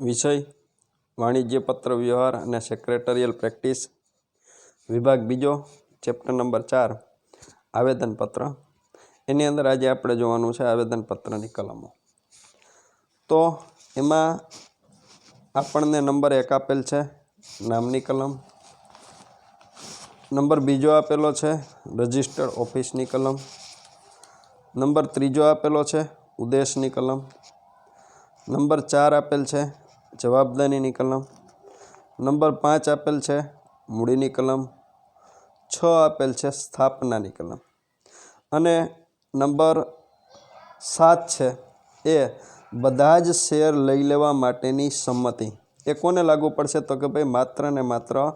વિષય, વાણિજ્ય પત્ર વ્યવહાર અને સેક્રેટરિયલ પ્રેક્ટિસ વિભાગ બીજો ચેપ્ટર નંબર ચાર, આવેદનપત્ર. એની અંદર આજે આપણે જોવાનું છે આવેદનપત્રની કલમો. તો એમાં આપણને નંબર એક આપેલ છે, નામની કલમ. નંબર બીજો આપેલો છે, રજિસ્ટર્ડ ઓફિસની કલમ. નંબર ત્રીજો આપેલો છે, ઉદ્દેશની કલમ. નંબર ચાર આપેલ છે જવાબદારીની કલમ. નંબર પાંચ આપેલ છે મૂડીની કલમ. છ આપેલ છે સ્થાપનાની કલમ. અને નંબર સાત છે એ બધા જ શેર લઈ લેવા માટેની સંમતિ. એ કોને લાગુ પડશે? તો કે ભાઈ માત્ર ને માત્ર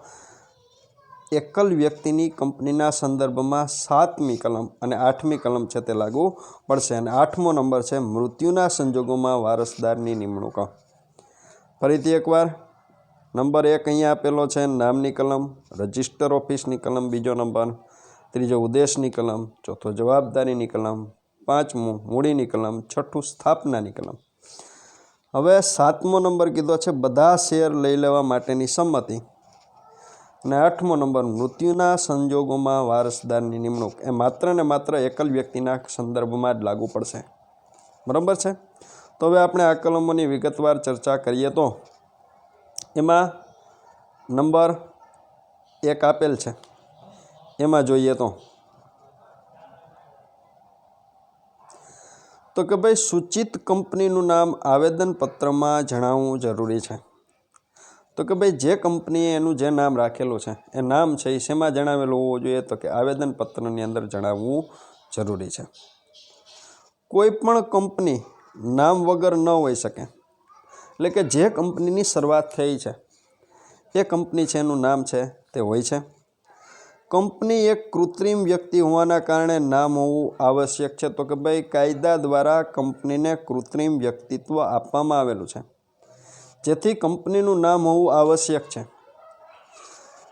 એકલ વ્યક્તિની કંપનીના સંદર્ભમાં સાતમી કલમ અને આઠમી કલમ છે તે લાગુ પડશે. અને આઠમો નંબર છે મૃત્યુના સંજોગોમાં વારસદારની નિમણૂક. ફરીથી એકવાર, નંબર એક અહીંયા આપેલો છે, નામની કલમ, રજિસ્ટર ઓફિસની કલમ, બીજો નંબર, ત્રીજો ઉદ્દેશની કલમ, ચોથો જવાબદારીની કલમ, પાંચમું મૂડીની કલમ, છઠ્ઠું સ્થાપનાની કલમ. હવે સાતમો નંબર કીધો છે, બધા શેર લઈ લેવા માટેની સંમતિ. અને આઠમો નંબર, મૃત્યુના સંજોગોમાં વારસદારની નિમણૂક. એ માત્ર ને માત્ર એકલ વ્યક્તિના સંદર્ભમાં જ લાગુ પડશે. બરાબર છે? તો હવે આપણે આ કલમોની વિગતવાર ચર્ચા કરીએ તો એમાં નંબર એક આપેલ છે. એમાં જોઈએ તો તો કે ભાઈ સૂચિત કંપનીનું નામ આવેદનપત્રમાં જણાવવું જરૂરી છે. તો કે ભાઈ જે કંપનીએ એનું જે નામ રાખેલું છે, એ નામ છે એ શેમાં જણાવેલું હોવું જોઈએ તો કે આવેદનપત્રની અંદર જણાવવું જરૂરી છે. કોઈ પણ કંપની નામ વગર ન હોઈ શકે. એટલે કે જે કંપનીની શરૂઆત થઈ છે, એ કંપની છે એનું નામ છે, તે હોય છે. કંપની એક કૃત્રિમ વ્યક્તિ હોવાના કારણે નામ હોવું આવશ્યક છે. તો કે ભાઈ કાયદા દ્વારા કંપનીને કૃત્રિમ વ્યક્તિત્વ આપવામાં આવેલું છે. જેથી કંપનીનું નામ હોવું આવશ્યક છે.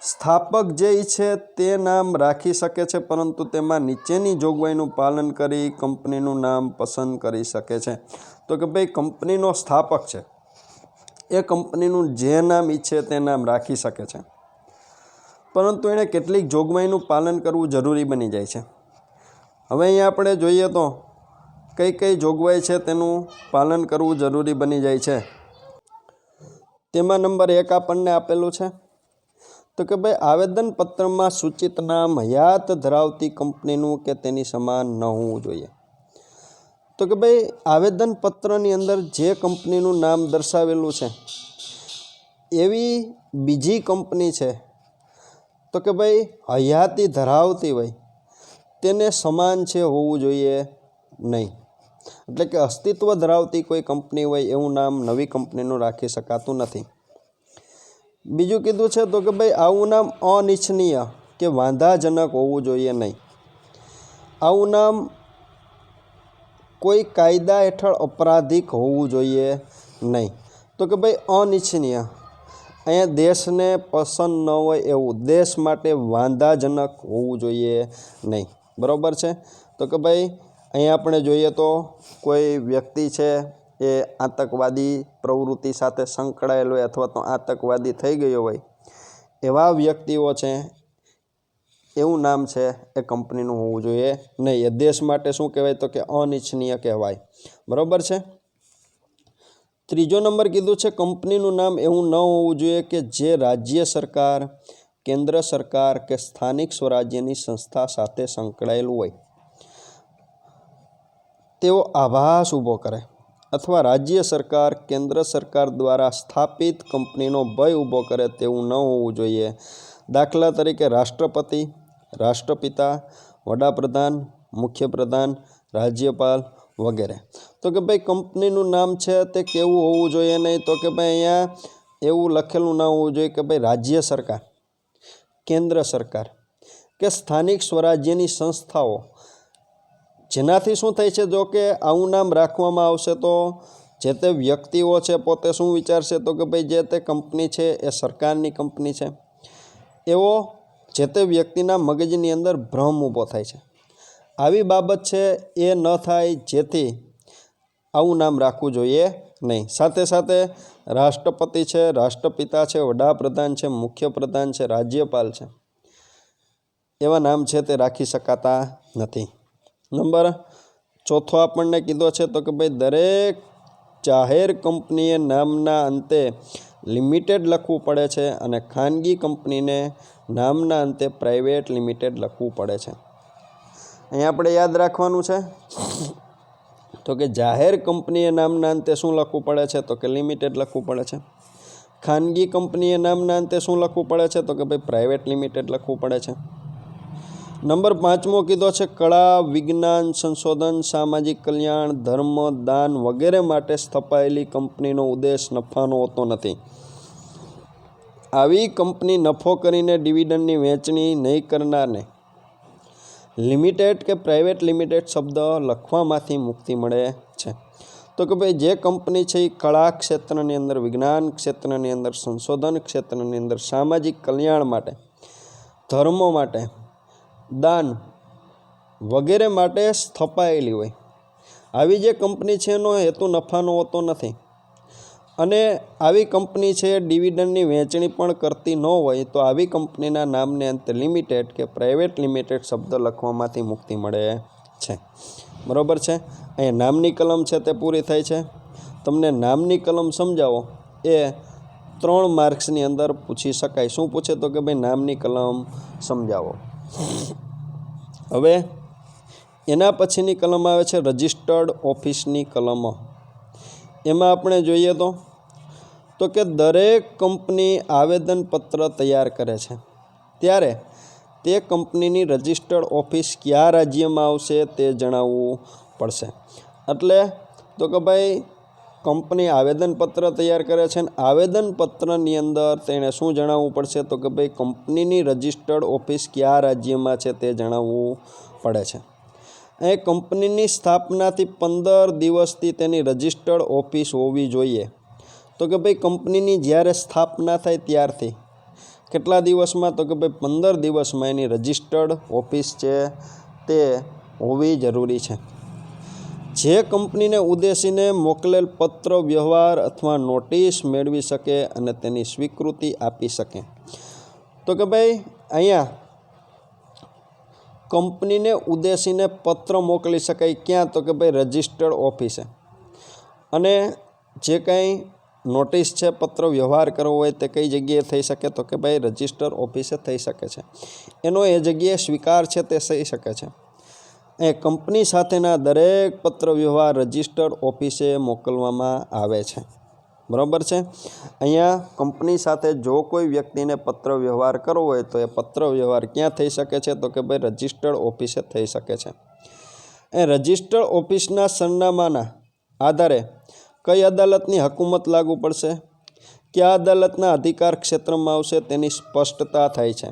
સ્થાપક જે ઈચ્છે તે નામ રાખી શકે છે, પરંતુ તેમાં નીચેની જોગવાઈનું પાલન કરી કંપનીનું નામ પસંદ કરી શકે છે. તો કે ભાઈ, કંપનીનો સ્થાપક છે. એ કંપનીનું જે નામ ઈચ્છે તે નામ રાખી શકે છે. પરંતુ એણે કેટલીક જોગવાઈનું પાલન કરવું જરૂરી બની જાય છે. હવે અહીંયા આપણે જોઈએ તો કઈ કઈ જોગવાઈ છે તેનું પાલન કરવું જરૂરી બની જાય છે. તેમાં નંબર એક આપણને આપેલું છે. તો કે ભાઈ, આવેદનપત્રમાં સૂચિત નામ હયાત ધરાવતી કંપનીનું કે તેની સમાન ન હોવું જોઈએ? તો કે ભાઈ, આવેદનપત્રની અંદર જે કંપનીનું નામ દર્શાવેલું છે, એવી બીજી કંપની છે, તો કે ભાઈ, હયાતી ધરાવતી હોય, તેને સમાન છે હોવું જોઈએ નહીં. એટલે કે અસ્તિત્વ ધરાવતી કોઈ કંપની હોય, એવું નામ નવી કંપનીનું રાખી શકાતું નથી. બીજું કીધું છે તો કે ભાઈ આવું નામ અનિચ્છનીય કે વાંધાજનક હોવું જોઈએ નહીં. આવું નામ કોઈ કાયદા હેઠળ અપરાધિક હોવું જોઈએ નહીં. તો કે ભાઈ અનિચ્છનીય. અહીંયા દેશને પસંદ ન હોય એવું, દેશ માટે વાંધાજનક હોવું જોઈએ નહીં. બરાબર છે? તો કે ભાઈ અહીંયા આપણે જોઈએ તો કોઈ વ્યક્તિ છે એ આતંકવાદી પ્રવૃત્તિ સાથે સંકળાયેલો હોય અથવા તો આતંકવાદી થઈ ગયો હોય, એવા વ્યક્તિઓ છે, એવું નામ છે એ કંપનીનું હોવું જોઈએ. નહીં, એ દેશ માટે શું કહેવાય તો કે અનિચ્છનીય કહેવાય. બરાબર છે? ત્રીજો નંબર કીધું છે, કંપનીનું નામ એવું ન હોવું જોઈએ કે જે રાજ્ય સરકાર, કેન્દ્ર સરકાર કે સ્થાનિક સ્વરાજ્યની સંસ્થા સાથે સંકળાયેલું હોય. તેઓ આભાસ ઊભો કરે. અથવા રાજ્ય સરકાર, કેન્દ્ર સરકાર દ્વારા સ્થાપિત કંપનીનો ભય ઊભો કરે તેવું ન હોવું જોઈએ. દાખલા તરીકે રાષ્ટ્રપતિ, રાષ્ટ્રપિતા, વડાપ્રધાન, મુખ્યપ્રધાન, રાજ્યપાલ વગેરે. તો કે ભાઈ કંપનીનું નામ છે તે કેવું હોવું જોઈએ નહીં? તો કે ભાઈ અહીંયા એવું લખેલું ના હોવું જોઈએ કે ભાઈ રાજ્ય સરકાર, કેન્દ્ર સરકાર કે સ્થાનિક સ્વરાજ્યની સંસ્થાઓ જેનાથી શું થાય છે? જો કે આવું નામ રાખવામાં આવશે તો જે તે વ્યક્તિઓ છે પોતે શું વિચારશે? તો કે ભાઈ જે તે કંપની છે એ સરકારની કંપની છે. એવો જે તે વ્યક્તિના મગજની અંદર ભ્રમ ઊભો થાય છે. આવી બાબત છે એ ન થાય જેથી આવું નામ રાખવું જોઈએ નહીં. સાથે સાથે રાષ્ટ્રપતિ છે, રાષ્ટ્રપિતા છે, વડાપ્રધાન છે, મુખ્યપ્રધાન છે, રાજ્યપાલ છે, એવા નામ છે તે રાખી શકાતા નથી. નંબર. ચોથો આપણને કીધો છે તો કે ભાઈ, દરેક જાહેર કંપનીએ નામના અંતે લિમિટેડ લખવું પડે છે અને ખાનગી કંપનીને નામના અંતે પ્રાઇવેટ લિમિટેડ લખવું પડે છે. અહીંયા આપણે યાદ રાખવાનું છે તો કે જાહેર કંપનીએ નામના અંતે શું લખવું પડે છે તો કે લિમિટેડ લખવું પડે છે. ખાનગી કંપનીએ નામના અંતે શું લખવું પડે છે તો કે ભાઈ, પ્રાઇવેટ લિમિટેડ લખવું પડે છે. નંબર પાંચમો કીધો છે, કળા, વિજ્ઞાન, સંશોધન, સામાજિક કલ્યાણ, ધર્મ, દાન વગેરે માટે સ્થપાયેલી કંપનીનો ઉદ્દેશ નફાનો હોતો નથી. આવી કંપની નફો કરીને ડિવિડન્ડની વહેંચણી નહીં કરનારને લિમિટેડ કે પ્રાઇવેટ લિમિટેડ શબ્દ લખવામાંથી મુક્તિ મળે છે. તો કે ભાઈ, જે કંપની છે એ કળા ક્ષેત્રની અંદર, વિજ્ઞાન ક્ષેત્રની અંદર, સંશોધન ક્ષેત્રની અંદર, સામાજિક કલ્યાણ માટે, ધર્મો માટે દાન વગેરે માટે સ્થપાયેલી હોય. આવી જે કંપની છે એનો હેતુ નફાનો હોતો નથી. અને આવી કંપની છે ડિવિડન્ડની વહેંચણી પણ કરતી ન હોય તો આવી કંપનીના નામને અંતે લિમિટેડ કે પ્રાઇવેટ લિમિટેડ શબ્દ લખવામાંથી મુક્તિ મળે છે. બરાબર છે? અહીંયા નામની કલમ છે તે પૂરી થાય છે. તમને નામની કલમ સમજાવો. એ ત્રણ માર્ક્સની અંદર પૂછી શકાય. શું પૂછે તો કે ભાઈ નામની કલમ સમજાવો. હવે એના પછીની કલમ આવે છે રજિસ્ટર્ડ ઓફિસની કલમો. એમાં આપણે જોઈએ તો તો કે દરેક કંપની આવેદનપત્ર તૈયાર કરે છે. ત્યારે તે કંપનીની રજિસ્ટર્ડ ઓફિસ કયા રાજ્યમાં આવશે તે જણાવવું પડશે. એટલે તો કે ભાઈ કંપની આવેદનપત્ર તૈયાર કરે છે અને આવેદનપત્રની અંદર તેણે શું જણાવવું પડશે? તો કે ભાઈ, કંપનીની રજિસ્ટર્ડ ઓફિસ કયા રાજ્યમાં છે તે જણાવવું પડે છે. એ કંપનીની સ્થાપનાથી પંદર દિવસથી તેની રજિસ્ટર્ડ ઓફિસ હોવી જોઈએ. તો કે ભાઈ, કંપનીની જ્યારે સ્થાપના થાય ત્યારથી. કેટલા દિવસમાં? તો કે ભાઈ, પંદર દિવસમાં એની રજિસ્ટર્ડ ઓફિસ છે તે હોવી જરૂરી છે. જે કંપનીને ઉદ્દેશીને મોકલેલ પત્ર, વ્યવહાર અથવા નોટિસ મેળવી શકે અને તેની સ્વીકૃતિ આપી શકે. તો કે ભાઈ, અહીંયા કંપનીને ઉદ્દેશીને પત્ર મોકલી શકાય ક્યાં? તો કે ભાઈ, રજિસ્ટર્ડ ઓફિસે. અને જે કંઈ નોટિસ છે, પત્ર, વ્યવહાર કરવો હોય તે કઈ જગ્યાએ થઈ શકે? તો કે ભાઈ રજિસ્ટર ઓફિસે થઈ શકે છે. એનો એ જગ્યાએ સ્વીકાર છે તે થઈ શકે છે. એ કંપની સાથેના દરેક પત્ર વ્યવહાર રજિસ્ટર્ડ ઓફિસે મોકલવામાં આવે છે. બરાબર છે? અહીંયા કંપની સાથે જો કોઈ વ્યક્તિને પત્ર વ્યવહાર કરવો હોય તો એ પત્ર વ્યવહાર ક્યાં થઈ શકે છે? તો કે ભાઈ રજિસ્ટર્ડ ઓફિસે થઈ શકે છે. એ રજિસ્ટર્ડ ઓફિસના સરનામાના આધારે કઈ અદાલતની હકુમત લાગુ પડશે? કયા અદાલતના અધિકાર ક્ષેત્રમાં આવશે તેની સ્પષ્ટતા થાય છે.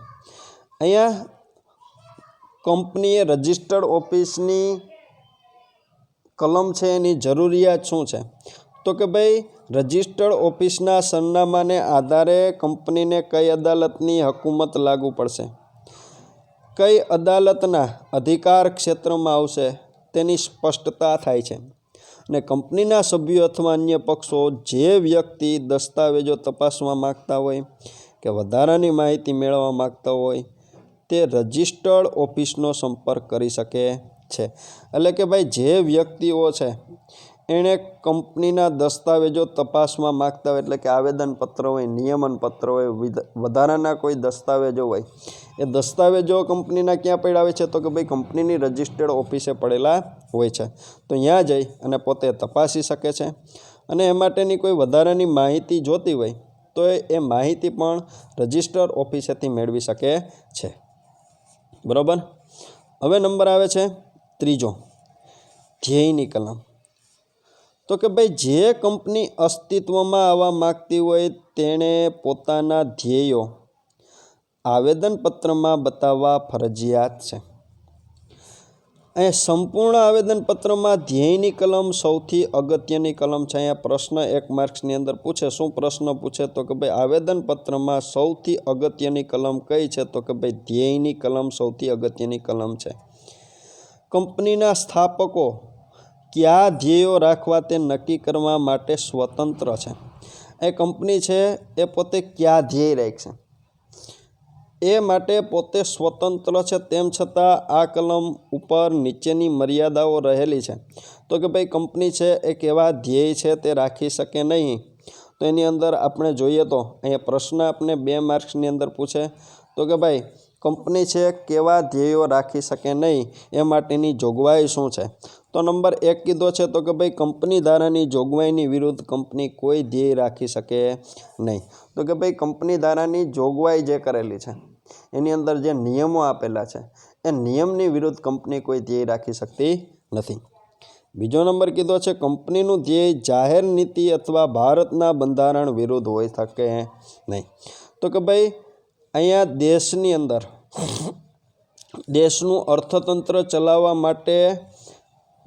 અહીંયા કંપનીએ રજિસ્ટર્ડ ઓફિસની કલમ છે એની જરૂરિયાત શું છે? તો કે ભાઈ, રજિસ્ટર્ડ ઓફિસના સરનામાને આધારે કંપનીને કઈ અદાલતની હકુમત લાગુ પડશે? કઈ અદાલતના અધિકાર ક્ષેત્રમાં આવશે તેની સ્પષ્ટતા થાય છે. અને કંપનીના સભ્યો અથવા અન્ય પક્ષો જે વ્યક્તિ દસ્તાવેજો તપાસવા માગતા હોય કે વધારાની માહિતી મેળવવા માગતા હોય તે રજિસ્ટર્ડ ઓફિસનો સંપર્ક કરી શકે છે. એટલે કે ભાઈ, જે વ્યક્તિઓ છે, એણે કંપનીના દસ્તાવેજો તપાસમાં માગતા હોય, એટલે કે આવેદનપત્ર હોય, નિયમનપત્ર હોય વધારાના કોઈ દસ્તાવેજો હોય, એ દસ્તાવેજો કંપનીના ક્યાં હોય છે? તો કે ભાઈ, કંપનીની રજિસ્ટર્ડ ઓફિસે પડેલા હોય છે. તો ત્યાં જઈ અને પોતે તપાસી શકે છે. અને એ માટેની કોઈ વધારાની માહિતી જોતી હોય, તો એ માહિતી પણ રજિસ્ટર ઓફિસેથી મેળવી શકે છે. બરાબર? હવે નંબર આવે છે ત્રીજો ધ્યેયની કલમ. તો કે ભાઈ, જે કંપની અસ્તિત્વમાં આવવા માગતી હોય તેણે પોતાના ધ્યેયો આવેદનપત્રમાં બતાવવા ફરજિયાત છે. અહીંયા સંપૂર્ણ આવેદનપત્રમાં ધ્યેયની કલમ સૌથી અગત્યની કલમ છે. અહીંયા પ્રશ્ન એક માર્ક્સની અંદર પૂછે, શું પ્રશ્ન પૂછે? તો કે ભાઈ આવેદનપત્રમાં સૌથી અગત્યની કલમ કઈ છે? તો કે ભાઈ ધ્યેયની કલમ સૌથી અગત્યની કલમ છે. કંપનીના સ્થાપકો કયા ધ્યેયો રાખવા તે નક્કી કરવા માટે સ્વતંત્ર છે. એ કંપની છે એ પોતે કયા ધ્યેય રાખશે એ માટે પોતે સ્વતંત્ર છે, તેમ છતાં આ કલમ ઉપર નીચેની મર્યાદાઓ રહેલી છે. તો કે ભાઈ કંપની છે, એ કેવા ધ્યેય છે તે રાખી શકે નહીં? તો એની અંદર આપણે જોઈએ તો અહીંયા પ્રશ્ન આપણે બે માર્ક્સની અંદર પૂછે. તો કે ભાઈ, કંપની છે, કેવા ધ્યેયો રાખી શકે નહીં? એ માટેની જોગવાઈ શું છે? તો નંબર એક કીધો છે તો કે ભાઈ કંપની ધારાની જોગવાઈની વિરુદ્ધ કંપની કોઈ ધ્યેય રાખી શકે નહીં. તો કે ભાઈ કંપની ધારાની જોગવાઈ જે કરેલી છે, એની અંદર જે નિયમો આપેલા છે, એ નિયમની વિરુદ્ધ કંપની કોઈ ધ્યેય રાખી શકતી નથી. બીજો નંબર કીધો છે, કંપનીનું ધ્યેય જાહેર નીતિ અથવા ભારતના બંધારણ વિરુદ્ધ હોઈ શકે નહીં. તો કે ભાઈ અહીંયા દેશની અંદર, દેશનું અર્થતંત્ર ચલાવવા માટે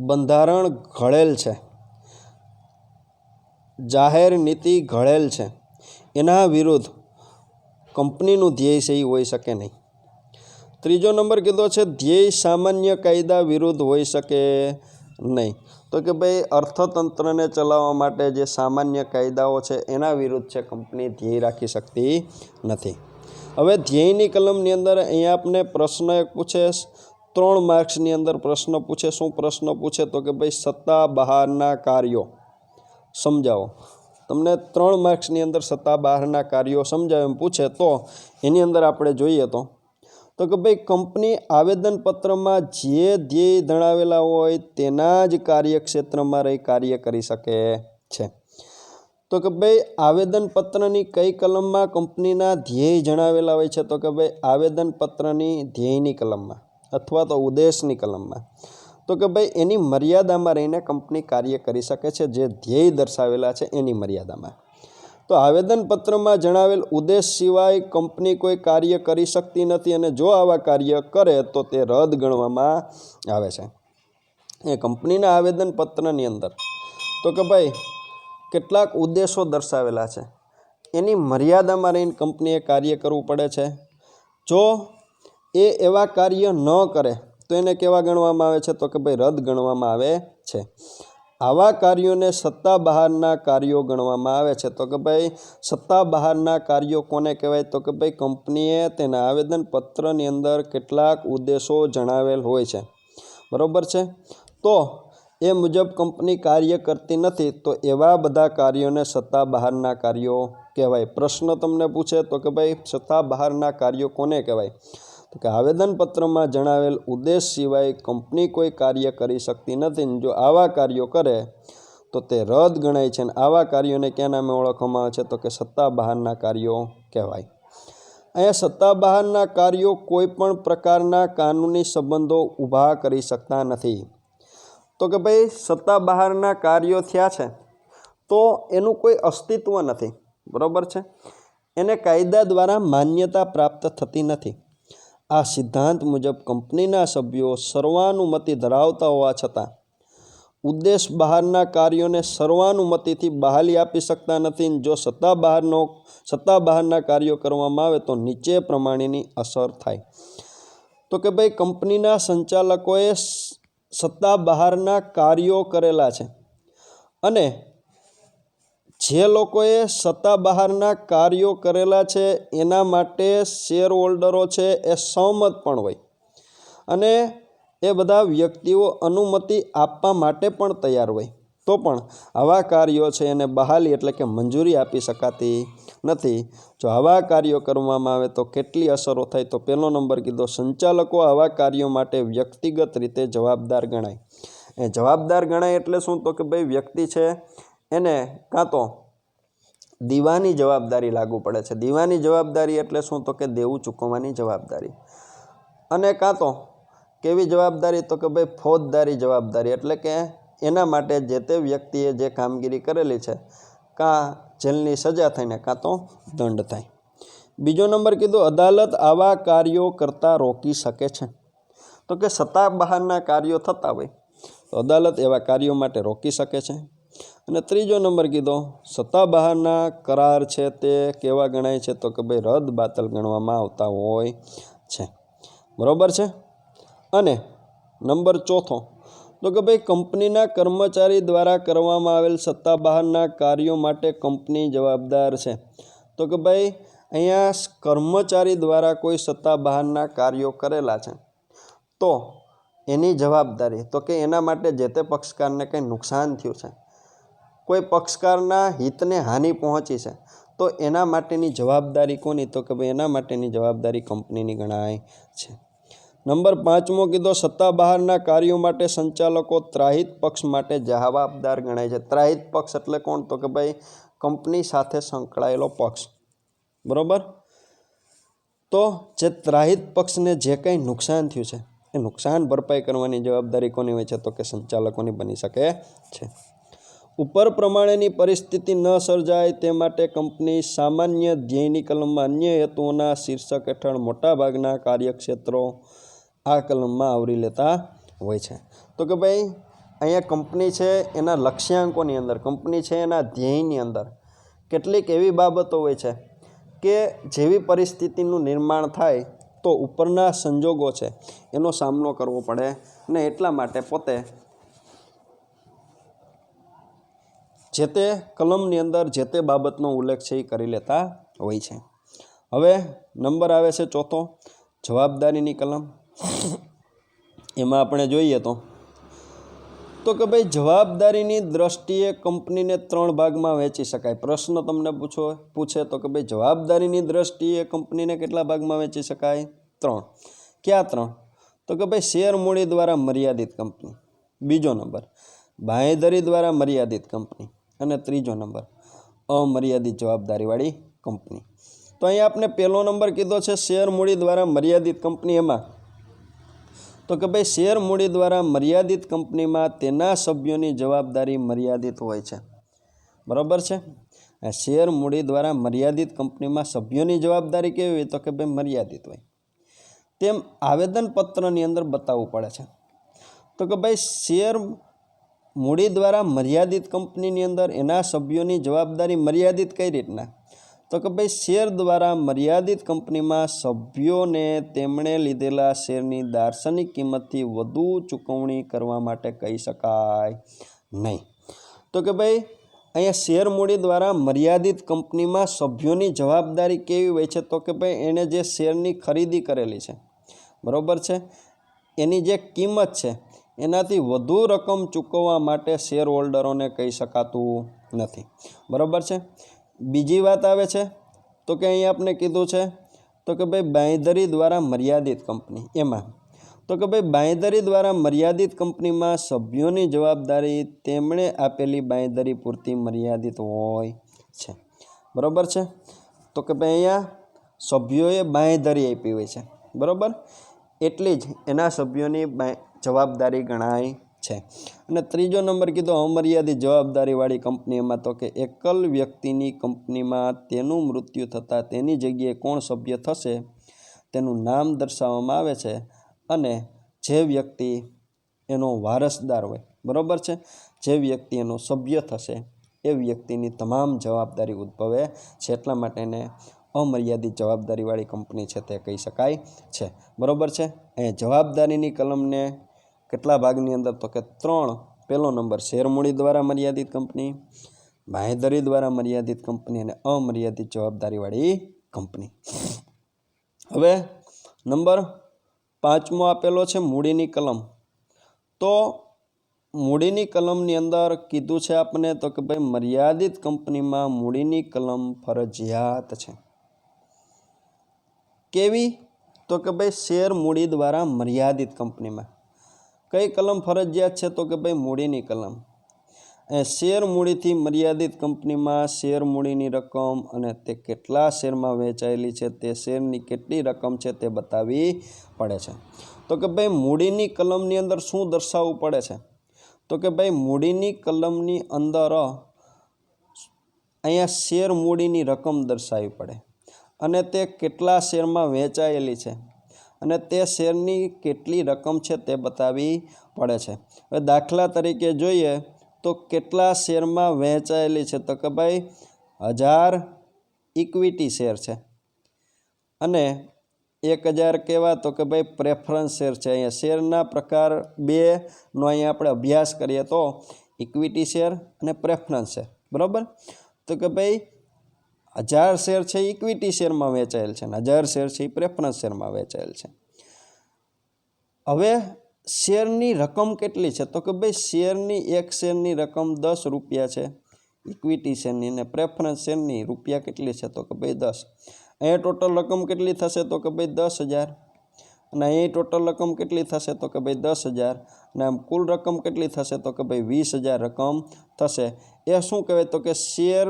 બંધારણ ઘડેલ છે. જાહેર નીતિ ઘડેલ છે. એના વિરુદ્ધ કંપનીનું ધ્યેય છે એ હોઈ શકે નહીં. ત્રીજો નંબર કીધો છે, ધ્યેય સામાન્ય કાયદા વિરુદ્ધ હોઈ શકે નહીં. તો કે ભાઈ, અર્થતંત્રને ચલાવવા માટે જે સામાન્ય કાયદાઓ છે, એના વિરુદ્ધ છે, કંપની ધ્યેય રાખી શકતી નથી. હવે ધ્યેયની કલમની અંદર અહીંયા આપને પ્રશ્ન એક પૂછે ત્રણ માર્ક્સની અંદર પ્રશ્ન પૂછે, શું પ્રશ્ન પૂછે તો કે ભાઈ સત્તા બહારના કાર્યો. સમજાવો. તમને ત્રણ માર્ક્સની અંદર સત્તા બહારના કાર્યો સમજાવે એમ પૂછે તો એની અંદર આપણે જોઈએ તો તો કે ભાઈ કંપની આવેદનપત્રમાં જે ધ્યેય જણાવેલા હોય તેના જ કાર્યક્ષેત્રમાં રહી કાર્ય કરી શકે છે. તો કે ભાઈ આવેદનપત્રની કઈ કલમમાં કંપનીના ધ્યેય જણાવેલા હોય છે? તો કે ભાઈ આવેદનપત્રની ધ્યેયની કલમમાં. અથવા તો ઉદ્દેશની કલમમાં. તો કે ભાઈ, એની મર્યાદામાં રહીને કંપની કાર્ય કરી શકે છે, જે ધ્યેય દર્શાવેલા છે એની મર્યાદામાં. તો આવેદનપત્રમાં જણાવેલ ઉદ્દેશ સિવાય કંપની કોઈ કાર્ય કરી શકતી નથી અને જો આવા કાર્ય કરે તો તે રદ ગણવામાં આવે છે. એ કંપનીના આવેદનપત્રની અંદર. તો કે ભાઈ, કેટલાક ઉદ્દેશો દર્શાવેલા છે. એની મર્યાદામાં રહીને કંપનીએ કાર્ય કરવું પડે છે. જો એ એવા કાર્ય ન કરે, તો એને કેવા ગણવામાં આવે છે? તો કે ભાઈ રદ ગણવામાં આવે છે. આવા કાર્યોને સત્તા બહારના કાર્યો ગણવામાં આવે છે. તો કે ભાઈ સત્તા બહારના કાર્યો કોને કહેવાય? તો કે ભાઈ કંપનીએ તેના આવેદનપત્રની અંદર કેટલાક ઉદ્દેશો જણાવેલ હોય છે. બરાબર છે? તો એ મુજબ કંપની કાર્ય કરતી નથી, તો એવા બધા કાર્યોને સત્તા બહારના કાર્યો કહેવાય. પ્રશ્ન તમને પૂછે તો કે ભાઈ સત્તા બહારના કાર્યો કોને કહેવાય? તો કે આવેદનપત્રમાં જણાવેલ ઉદ્દેશ સિવાય કંપની કોઈ કાર્ય કરી શકતી નથી ને જો આવા કાર્યો કરે, તો તે રદ ગણાય છે અને આવા કાર્યોને ક્યાં નામે ઓળખવામાં આવે છે? તો કે સત્તા બહારના કાર્યો કહેવાય. અહીંયા સત્તા બહારના કાર્યો કોઈ પણ પ્રકારના કાનૂની સંબંધો ઊભા કરી શકતા નથી. તો કે ભાઈ, સત્તા બહારના કાર્યો થયા છે, તો એનું કોઈ અસ્તિત્વ નથી. બરાબર છે? એને કાયદા દ્વારા માન્યતા પ્રાપ્ત થતી નથી. આ સિદ્ધાંત મુજબ કંપનીના સભ્યો સર્વાનુમતિ ધરાવતા હોવા છતાં, ઉદ્દેશ બહારના કાર્યોને સર્વાનુમતિથી બહાલી આપી શકતા નથી. જો સત્તા બહારનો, સત્તા બહારના કાર્યો કરવામાં આવે તો નીચે પ્રમાણેની અસર થાય. તો કે ભાઈ, કંપનીના સંચાલકોએ સત્તા બહારના કાર્યો કરેલા છે. અને જે લોકોએ સત્તા બહારના કાર્યો કરેલા છે, એના માટે શેર હોલ્ડરો છે એ સહમત પણ હોય. અને એ બધા વ્યક્તિઓ અનુમતિ આપવા માટે પણ તૈયાર હોય. તો પણ આવા કાર્યો છે એને બહાલી એટલે કે મંજૂરી આપી શકાતી નથી. જો આવા કાર્યો કરવામાં આવે તો કેટલી અસરો થાય તો પહેલો નંબર કીધો, સંચાલકો આવા કાર્યો માટે વ્યક્તિગત રીતે જવાબદાર ગણાય. એ જવાબદાર ગણાય એટલે શું? તો કે ભાઈ વ્યક્તિ છે એને કાં તો દીવાની જવાબદારી લાગુ પડે છે. દીવાની જવાબદારી એટલે શું? તો કે દેવું ચૂકવવાની જવાબદારી. અને કાં તો કેવી જવાબદારી? તો કે ભાઈ ફોજદારી જવાબદારી. એટલે કે એના માટે જે તે વ્યક્તિએ જે કામગીરી કરેલી છે, કાં જેલની સજા થઈને, કાં તો દંડ થાય. બીજો નંબર કીધું, અદાલત આવા કાર્યો કરતાં રોકી શકે છે. તો કે સત્તા બહારના કાર્યો થતા હોય. તો અદાલત એવા કાર્યો માટે રોકી શકે છે. અને ત્રીજો નંબર કીધો, સત્તા બહારના કરાર છે તે કેવા ગણાય છે તો કે ભાઈ રદ બાતલ ગણવામાં આવતા હોય છે. બરાબર છે? અને નંબર ચોથો, તો કે ભાઈ કંપનીના કર્મચારી દ્વારા કરવામાં આવેલ સત્તા બહારના કાર્યો માટે કંપની જવાબદાર છે. તો કે ભાઈ અહીંયા કર્મચારી દ્વારા કોઈ સત્તા બહારના કાર્યો કરેલા છે. તો એની જવાબદારી, તો કે એના માટે જે તે પક્ષકારને કંઈ નુકસાન થયું છે. કોઈ પક્ષકારના હિતને હાનિ પહોંચી છે, તો એના માટેની જવાબદારી કોની? તો કે ભાઈ એના માટેની જવાબદારી કંપનીની ગણાય છે. નંબર પાંચમો કીધો, સત્તા બહારના કાર્યો માટે સંચાલકો ત્રાહિત પક્ષ માટે જવાબદાર ગણાય છે. ત્રાહિત પક્ષ એટલે કોણ? તો કે ભાઈ કંપની સાથે સંકળાયેલો પક્ષ. બરાબર? તો જે ત્રાહિત પક્ષને જે કંઈ નુકસાન થયું છે, એ નુકસાન ભરપાઈ કરવાની જવાબદારી કોની હોય છે? તો કે સંચાલકોની બની શકે છે. ઉપર પ્રમાણેની પરિસ્થિતિ ન સર્જાય તે માટે કંપની સામાન્ય ધ્યેયની કલમમાં અન્ય હેતુઓના શીર્ષક હેઠળ મોટાભાગના કાર્યક્ષેત્રો આ કલમમાં આવરી લેતા હોય છે. તો કે ભાઈ, અહીંયા કંપની છે એના લક્ષ્યાંકોની અંદર, કંપની છે એના ધ્યેયની અંદર કેટલીક એવી બાબતો હોય છે કે જેવી પરિસ્થિતિનું નિર્માણ થાય તો ઉપરના સંજોગો છે એનો સામનો કરવો પડે ને એટલા માટે પોતે જે તે કલમની અંદર જે તે બાબતનો ઉલ્લેખ છે એ કરી લેતા હોય છે. હવે નંબર આવે છે ચોથો, જવાબદારીની કલમ. એમાં આપણે જોઈએ તો તો કે ભાઈ જવાબદારીની દ્રષ્ટિએ કંપનીને ત્રણ ભાગમાં વહેંચી શકાય. પ્રશ્ન તમને પૂછો, પૂછે તો કે ભાઈ જવાબદારીની દ્રષ્ટિએ કંપનીને કેટલા ભાગમાં વહેંચી શકાય? ત્રણ. ક્યાં ત્રણ? તો કે ભાઈ શેર મૂડી દ્વારા મર્યાદિત કંપની. બીજો નંબર, બાંયધરી દ્વારા મર્યાદિત કંપની. અને ત્રીજો નંબર, અમર્યાદિત જવાબદારીવાળી કંપની. તો અહીં આપણે પહેલો નંબર કીધો છે શેર મૂડી દ્વારા મર્યાદિત કંપની એમાં. તો કે ભાઈ શેર મૂડી દ્વારા મર્યાદિત કંપનીમાં તેના સભ્યોની જવાબદારી મર્યાદિત હોય છે. બરાબર છે? શેર મૂડી દ્વારા મર્યાદિત કંપનીમાં સભ્યોની જવાબદારી કેવી હોય તો કે ભાઈ મર્યાદિત હોય. તેમ આવેદનપત્રની અંદર બતાવવું પડે છે. તો કે ભાઈ શેર મૂડી દ્વારા મર્યાદિત કંપનીની અંદર એના સભ્યોની જવાબદારી મર્યાદિત કઈ રીતના? તો કે ભાઈ શેર દ્વારા મર્યાદિત કંપનીમાં સભ્યોને તેમણે લીધેલા શેરની દાર્શનિક કિંમતથી વધુ ચૂકવણી કરવા માટે કહી શકાય નહીં. તો કે ભાઈ અહીંયા શેર મૂડી દ્વારા મર્યાદિત કંપનીમાં સભ્યોની જવાબદારી કેવી હોય છે? તો કે ભાઈ એણે જે શેરની ખરીદી કરેલી છે, બરાબર છે? એની જે કિંમત છે એનાથી વધુ રકમ ચૂકવવા માટે શેર હોલ્ડરોને કહી શકાતું નથી. બરાબર છે? બીજી વાત આવે છે, તો કે અહીં આપણે કીધું છે, તો કે ભાઈ બાંયધરી દ્વારા મર્યાદિત કંપની, એમાં. તો કે ભાઈ બાંયધરી દ્વારા મર્યાદિત કંપનીમાં સભ્યોની જવાબદારી તેમણે આપેલી બાંયધરી પૂરતી મર્યાદિત હોય છે. બરાબર છે? તો કે ભાઈ અહીંયા સભ્યોએ બાંયધરી આપી હોય છે. બરાબર? એટલી જ એના સભ્યોની જવાબદારી ગણાય છે. અને ત્રીજો નંબર કીધો, અમર્યાદિત જવાબદારીવાળી કંપનીમાં તો કે એકલ વ્યક્તિની કંપનીમાં તેનું મૃત્યુ થતાં તેની જગ્યાએ કોણ સભ્ય થશે? તેનું નામ દર્શાવવામાં આવે છે અને જે વ્યક્તિ એનો વારસદાર હોય. બરાબર છે? જે વ્યક્તિ એનો સભ્ય થશે, એ વ્યક્તિની તમામ જવાબદારી ઉદ્ભવે છે. એટલા માટે એને અમર્યાદિત જવાબદારીવાળી કંપની છે તે કહી શકાય છે. બરાબર છે? અહીંયા જવાબદારીની કલમને કેટલા ભાગની અંદર તો કે ત્રણ. પહેલો નંબર, શેરમૂડી દ્વારા મર્યાદિત કંપની. બાંહેધરી દ્વારા મર્યાદિત કંપની અને અમર્યાદિત જવાબદારીવાળી કંપની. હવે નંબર પાંચમો આપેલો છે મૂડીની કલમ. તો મૂડીની કલમની અંદર કીધું છે આપને તો કે ભાઈ મર્યાદિત કંપનીમાં મૂડીની કલમ ફરજિયાત છે. કેવી? તો કે ભાઈ શેર મૂડી દ્વારા મર્યાદિત કંપનીમાં. કઈ કલમ ફરજિયાત છે? તો કે ભાઈ મૂડીની કલમ. શેર મૂડીથી મર્યાદિત કંપનીમાં શેર મૂડીની રકમ અને તે કેટલા શેરમાં વહેંચાયેલી છે, તે શેરની કેટલી રકમ છે તે બતાવવી પડે છે. તો કે ભાઈ મૂડીની કલમની અંદર શું દર્શાવવું પડે છે? તો કે ભાઈ મૂડીની કલમની અંદર અહીંયા શેર મૂડીની રકમ દર્શાવવી પડે. અને તે કેટલા શેરમાં વહેંચાયેલી છે અને તે શેરની કેટલી રકમ છે તે બતાવવી પડે છે. હવે દાખલા તરીકે જોઈએ તો કેટલા શેરમાં વહેંચાયેલી છે તો કે ભાઈ હજાર ઇક્વિટી શેર છે અને એક હજાર કેવા તો કે ભાઈ પ્રેફરન્સ શેર છે. અહીંયા શેરના પ્રકાર બેનો અહીંયા આપણે અભ્યાસ કરીએ તો ઇક્વિટી શેર અને પ્રેફરન્સ શેર. બરાબર? તો કે ભાઈ હજાર શેર છે ઇક્વિટી શેરમાં વેચાયેલ છે અને હજાર શેર છે એ પ્રેફરન્સ શેરમાં વેચાયેલ છે. હવે શેરની રકમ કેટલી છે? તો કે ભાઈ શેરની એક શેરની રકમ દસ રૂપિયા છે ઇક્વિટી શેરની અને પ્રેફરન્સ શેરની રૂપિયા કેટલી છે? તો કે ભાઈ દસ. અહીંયા ટોટલ રકમ કેટલી થશે? તો કે ભાઈ દસ હજાર. અને અહીં ટોટલ રકમ કેટલી થશે? તો કે ભાઈ દસ હજાર. અને આમ કુલ રકમ કેટલી થશે? તો કે ભાઈ વીસ હજાર રકમ થશે. એ શું કહેવાય? તો કે શેર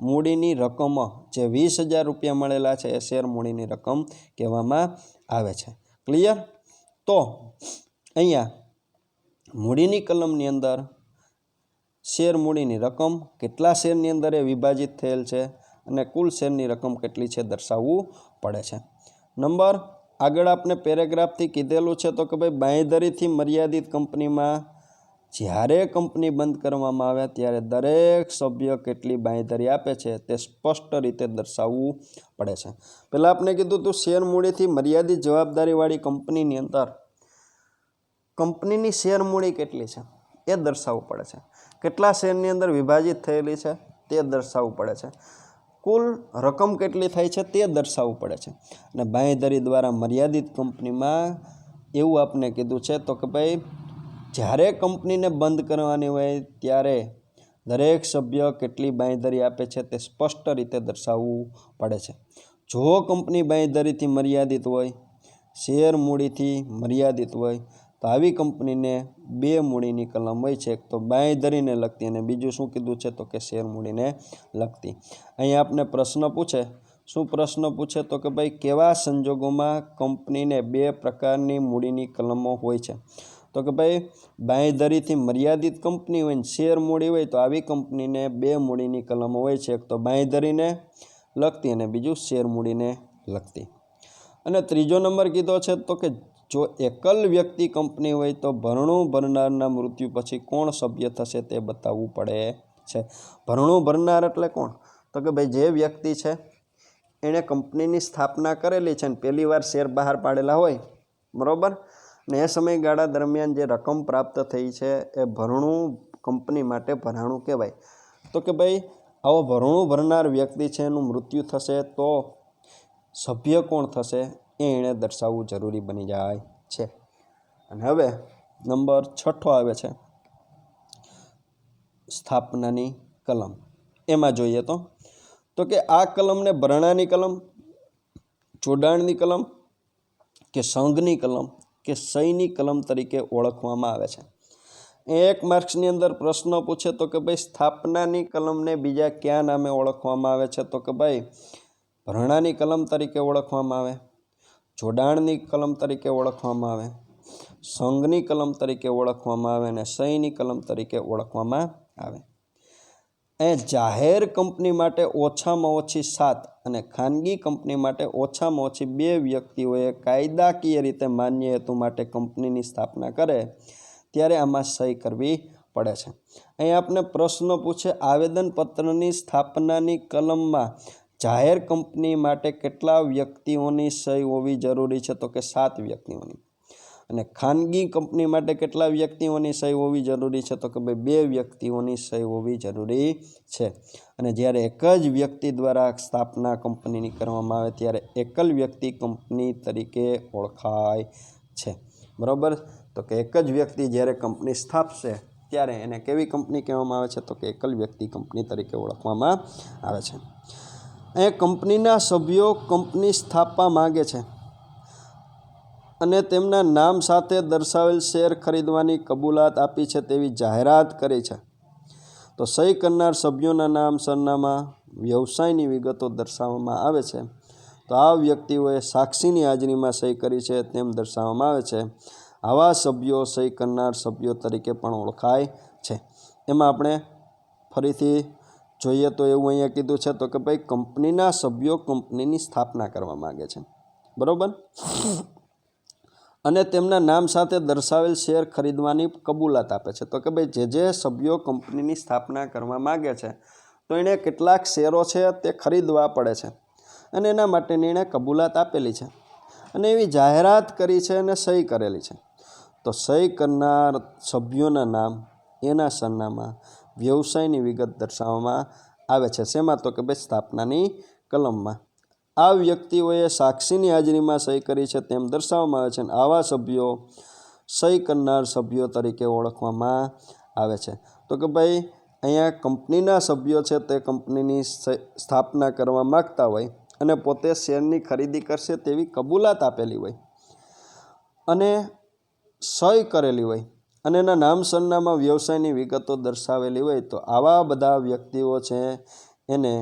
મૂડીની રકમ જે વીસ હજાર રૂપિયા મળેલા છે એ શેર મૂડીની રકમ કહેવામાં આવે છે. ક્લિયર તો અહીંયા મૂડીની કલમની અંદર શેર મૂડીની રકમ કેટલા શેરની અંદર એ વિભાજિત થયેલ છે અને કુલ શેરની રકમ કેટલી છે દર્શાવવું પડે છે. નંબર આગળ આપણે પેરેગ્રાફથી કીધેલું છે તો કે ભાઈ બાંયધરીથી મર્યાદિત કંપનીમાં જ્યારે કંપની બંધ કરવામાં આવે ત્યારે દરેક સભ્ય કેટલી બાંયધરી આપે છે તે સ્પષ્ટ રીતે દર્શાવવું પડે છે. પહેલાં આપણે કીધું હતું શેર મૂડીથી મર્યાદિત જવાબદારીવાળી કંપનીની અંદર. કંપનીની શેર મૂડી કેટલી છે એ દર્શાવવું પડે છે. કેટલા શેરની અંદર વિભાજિત થયેલી છે તે દર્શાવવું પડે છે. કુલ રકમ કેટલી થાય છે તે દર્શાવવું પડે છે. અને બાંયધરી દ્વારા મર્યાદિત કંપનીમાં એવું આપને કીધું છે તો કે ભાઈ જ્યારે કંપનીને બંધ કરવાની હોય ત્યારે દરેક સભ્ય કેટલી બાંયધરી આપે છે તે સ્પષ્ટ રીતે દર્શાવવું પડે છે. જો કંપની બાંયધરીથી મર્યાદિત હોય, શેર મૂડીથી મર્યાદિત હોય, તો આવી કંપનીને બે મૂડીની કલમ હોય છે. એક તો બાંયધરીને લગતી અને બીજું શું કીધું છે તો કે શેર મૂડીને લગતી. અહીંયા આપને પ્રશ્ન પૂછે. શું પ્રશ્ન પૂછે તો કે ભાઈ કેવા સંજોગોમાં કંપનીને બે પ્રકારની મૂડીની કલમો હોય છે? તો કે ભાઈ, બાંયધરીથી મર્યાદિત કંપની હોય ને શેર મૂડી હોય તો આવી કંપનીને બે મૂડીની કલમો હોય છે. એક તો બાંયધરીને લગતી અને બીજું શેર મૂડીને લગતી. અને ત્રીજો નંબર કીધો છે તો કે જો એકલ વ્યક્તિ કંપની હોય તો ભરણું ભરનારના મૃત્યુ પછી કોણ સભ્ય થશે તે બતાવવું પડે છે. ભરણું ભરનાર એટલે કોણ? તો કે ભાઈ, જે વ્યક્તિ છે, એણે કંપનીની સ્થાપના કરેલી છે ને પહેલી વાર શેર બહાર પાડેલા હોય, બરાબર? ને એ સમયગાળા દરમિયાન જે રકમ પ્રાપ્ત થઈ છે એ ભરણું કંપની માટે ભરાણું કહેવાય. તો કે ભાઈ, આવો ભરણું ભરનાર વ્યક્તિ છે, એનું મૃત્યુ થશે તો સભ્ય કોણ થશે એ એણે દર્શાવવું જરૂરી બની જાય છે. અને હવે નંબર છઠ્ઠો આવે છે. સ્થાપનાની કલમ. એમાં જોઈએ તો તો કે આ કલમને ભરણાની કલમ, જોડાણની કલમ કે સંઘની કલમ કે સહીની કલમ તરીકે ઓળખવામાં આવે છે. એક માર્ક્સની અંદર પ્રશ્ન પૂછે તો કે ભાઈ, સ્થાપનાની કલમને બીજા કયા નામે ઓળખવામાં આવે છે? તો કે ભાઈ, ભરણાની કલમ તરીકે ઓળખવામાં આવે, જોડાણની કલમ તરીકે ઓળખવામાં આવે, સંઘની કલમ તરીકે ઓળખવામાં આવે અને સહીની કલમ તરીકે ઓળખવામાં આવે. એ જાહેર કંપની માટે ઓછામાં ઓછી સાત અને ખાનગી કંપની માટે ઓછામાં ઓછી બે વ્યક્તિઓએ કાયદાકીય રીતે માન્ય હેતુ માટે કંપનીની સ્થાપના કરે, ત્યારે આમાં સહી કરવી પડે છે. અહીં આપણે પ્રશ્ન પૂછે, આવેદનપત્રની સ્થાપનાની કલમમાં જાહેર કંપની માટે કેટલા વ્યક્તિઓની સહી હોવી જરૂરી છે? તો કે સાત વ્યક્તિઓની. અને ખાનગી કંપની માટે કેટલા વ્યક્તિઓની સહી હોવી જરૂરી છે? તો કે ભાઈ, બે વ્યક્તિઓની સહી હોવી જરૂરી છે. અને જ્યારે એક જ વ્યક્તિ દ્વારા સ્થાપના કંપનીની કરવામાં આવે, ત્યારે એકલ વ્યક્તિ કંપની તરીકે ઓળખાય છે. બરાબર? તો કે એક જ વ્યક્તિ જ્યારે કંપની સ્થાપશે, ત્યારે એને કેવી કંપની કહેવામાં આવે છે? તો કે એકલ વ્યક્તિ કંપની તરીકે ઓળખવામાં આવે છે. એ કંપનીના સભ્યો કંપની સ્થાપવા માગે છે. અને તેમના નામ સાથે દર્શાવેલ શેર ખરીદવાની કબૂલાત આપી છે તેવી જાહેરાત કરી છે. તો સહી કરનાર સભ્યોના નામ, સરનામા, વ્યવસાયની વિગતો દર્શાવવામાં આવે છે. તો આ વ્યક્તિઓએ સાક્ષીની હાજરીમાં સહી કરી છે તેમ દર્શાવવામાં આવે છે. આવા સભ્યો સહી કરનાર સભ્યો તરીકે પણ ઓળખાય છે. એમાં આપણે ફરીથી જોઈએ તો એવું અહીંયા કીધું છે તો કે ભાઈ કંપનીના સભ્યો કંપનીની સ્થાપના કરવા માગે છે. બરાબર? અને તેમના નામ સાથે દર્શાવેલ શેર ખરીદવાની કબૂલાત આપે છે. તો કે ભાઈ જે જે સભ્યો કંપનીની સ્થાપના કરવા માગે છે, તો એણે કેટલાક શેરો છે તે ખરીદવા પડે છે અને એના માટેની એણે કબૂલાત આપેલી છે અને એવી જાહેરાત કરી છે અને સહી કરેલી છે. તો સહી કરનાર સભ્યોના નામ, એના સરનામા વ્યવસાયની વિગત દર્શાવવામાં આવે છે. શેમાં? તો કે ભાઈ સ્થાપનાની કલમમાં. આ વ્યક્તિઓએ સાક્ષીની હાજરીમાં સહી કરી છે તેમ દર્શાવવામાં આવે છે અને આવા સભ્યો સહી કરનાર સભ્યો તરીકે ઓળખવામાં આવે છે. તો કે ભાઈ, અહીંયા કંપનીના સભ્યો છે તે કંપનીની સ્થાપના કરવા માગતા હોય અને પોતે શેરની ખરીદી કરશે તેવી કબૂલાત આપેલી હોય અને સહી કરેલી હોય અને એના નામ સરનામા વ્યવસાયની વિગતો દર્શાવેલી હોય તો આવા બધા વ્યક્તિઓ છે એને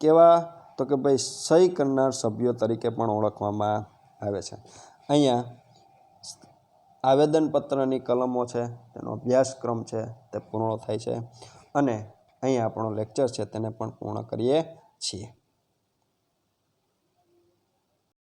કેવા તો કે ભાઈ સહી કરનાર સભ્યો તરીકે પણ ઓળખવામાં આવે છે. અહીંયા આવેદનપત્રની કલમો છે, તેનો અભ્યાસક્રમ છે, તે પૂર્ણ થાય છે. અને અહીંયા આપણો લેક્ચર છે, તેને પણ પૂર્ણ કરીએ છીએ.